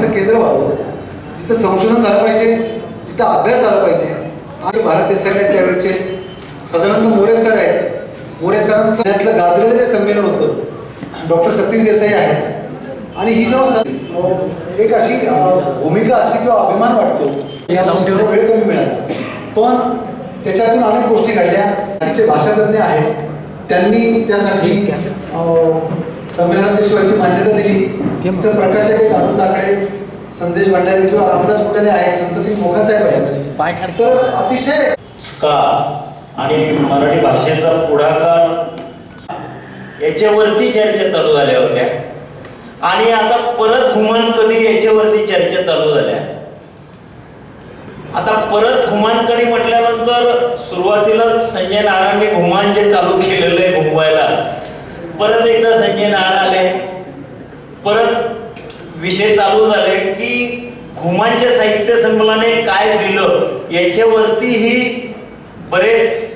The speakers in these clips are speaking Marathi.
भाषेचं केंद्र व्हावं. जिथं संशोधन झालं पाहिजे जिथं अभ्यास झाला पाहिजे. आणि भारत देश आहेत त्यावेळेचे सदानंद मोरे सर आहेत. मोरे सरांचं यातलं गाजलेलं जे संमेलन होतं डॉक्टर सतीश देसाई आहेत. आणि ही जेव्हा एक अशी भूमिका असली किंवा अभिमान वाटतो वेळ कमी मिळाला. पण त्याच्यातून अनेक गोष्टी घडल्या. तिचे भाषातज्ञ आहेत. त्यांनी त्यासाठी संमेलनाध्यक्षाची मान्यता दिली. तर प्रकाश आहे अरुण जाकडे संदेश भंडारी किंवा रामदास कुटाने आहेत संतसिंग मोखासाहेब आहेत. तर अतिशय का? आणि मराठी भाषेचा पुढाकार याच्यावरती चर्चा चालू झाल्या होत्या. आणि आता परत घुमन कधी याच्यावरती चर्चा चालू झाल्या. आता परत घुमानकडी म्हटल्यानंतर सुरुवातीला संजय नारायणने घुमान जे चालू केलेलं आहे घुमवायला परत एकदा संजय नारायण आले. परत विषय चालू झाले की घुमांच्या साहित्य संमेलनाने काय दिलं याच्यावरतीही बरेच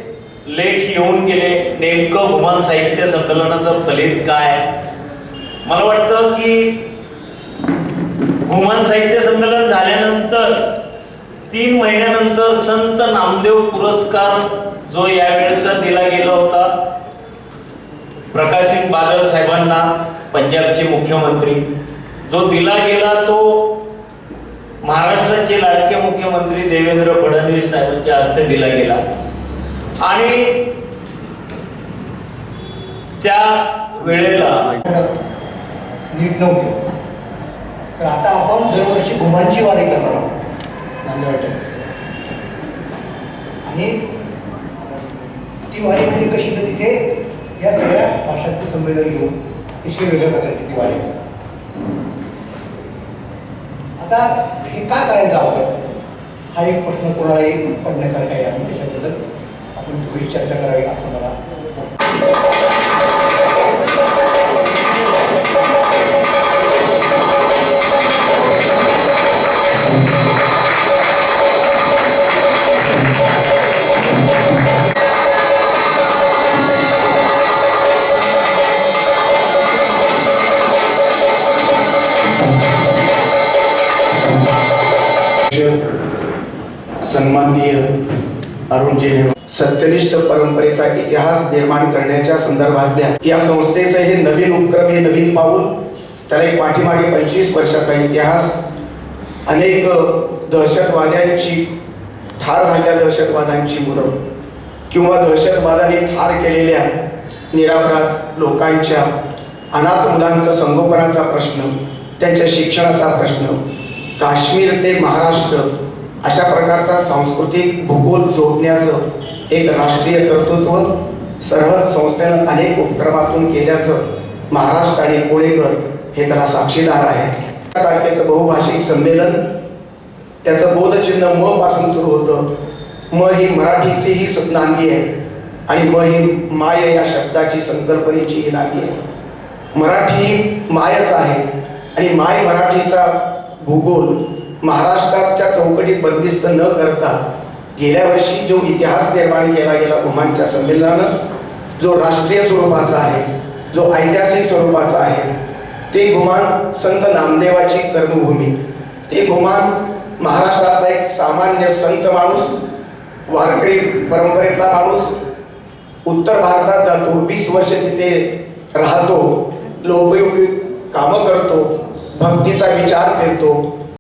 लेख येऊन गेले. नेमकं घुमान साहित्य संमेलनाचं फलित काय? मला वाटतं की घुमान साहित्य संमेलन झाल्यानंतर तीन महिन्यानंतर संत नामदेव पुरस्कार जो यावेळेचा दिला गेला होता प्रकाशित बादल साहेबांना पंजाबचे मुख्यमंत्री. जो दिला गेला तो महाराष्ट्राचे लाडके मुख्यमंत्री देवेंद्र फडणवीस साहेबांच्या हस्ते दिला गेला. आणि त्या वेळेला नीट नव्हते. तर आता आपण दरवर्षी घुमांची वारी करणार आहोत आणि ती वारी म्हणजे कशी तर तिथे या सगळ्या भाषांचं संमेलन घेऊन अतिशय वेगळ्या प्रकारची ती वारी. आता हे का करायचं आपण हा एक प्रश्न कोणालाही पडण्यासारखा आहे आणि त्याच्याबद्दल आपण थोडी चर्चा करावी असं मला सन्माननीय अरुणजी सत्यनिष्ठ परंपरेचा इतिहास निर्माण करण्याच्या संदर्भातल्या या संस्थेचं हे नवीन उपक्रम हे नवीन पाऊल त्याला एक पाठीमागे पंचवीस वर्षाचा इतिहास अनेक दहशतवाद्यांची ठार झालेल्या दहशतवादांची मुलं किंवा दहशतवादाने ठार केलेल्या निरापराध लोकांच्या अनाथ मुलांचा संगोपनाचा प्रश्न त्यांच्या शिक्षणाचा प्रश्न काश्मीर ते महाराष्ट्र अशा प्रकारचा सांस्कृतिक भूगोल जोडण्याचं एक राष्ट्रीय कर्तृत्व सरहद संस्थेनं अनेक उपक्रमातून केल्याचं महाराष्ट्र आणि पुणेकर हे त्याला साक्षीदार आहेत. त्या तारखेचं बहुभाषिक संमेलन त्याचं बोधचिन्ह म पासून सुरू होतं. म ही मराठीची ही नांदी आहे आणि म ही माय या शब्दाची संकल्पनेची ही नांदी आहे. मराठी मायच आहे आणि माय मराठीचा भूगोल महाराष्ट्राच्या चौकटीत बंदिस्त न करता गेल्या वर्षी जो इतिहास निर्माण केला गेला ओमानच्या संमेलनानं जो राष्ट्रीय स्वरूपाचा आहे जो ऐतिहासिक स्वरूपाचा आहे ते गुमान संत नामदेवाची कर्मभूमी. ते गुमान महाराष्ट्रातला एक सामान्य संत माणूस वारकरी परंपरेतला माणूस उत्तर भारतात जातो वीस वर्ष तिथे राहतो लोकयोगी कामं करतो भक्तीचा विचार करतो.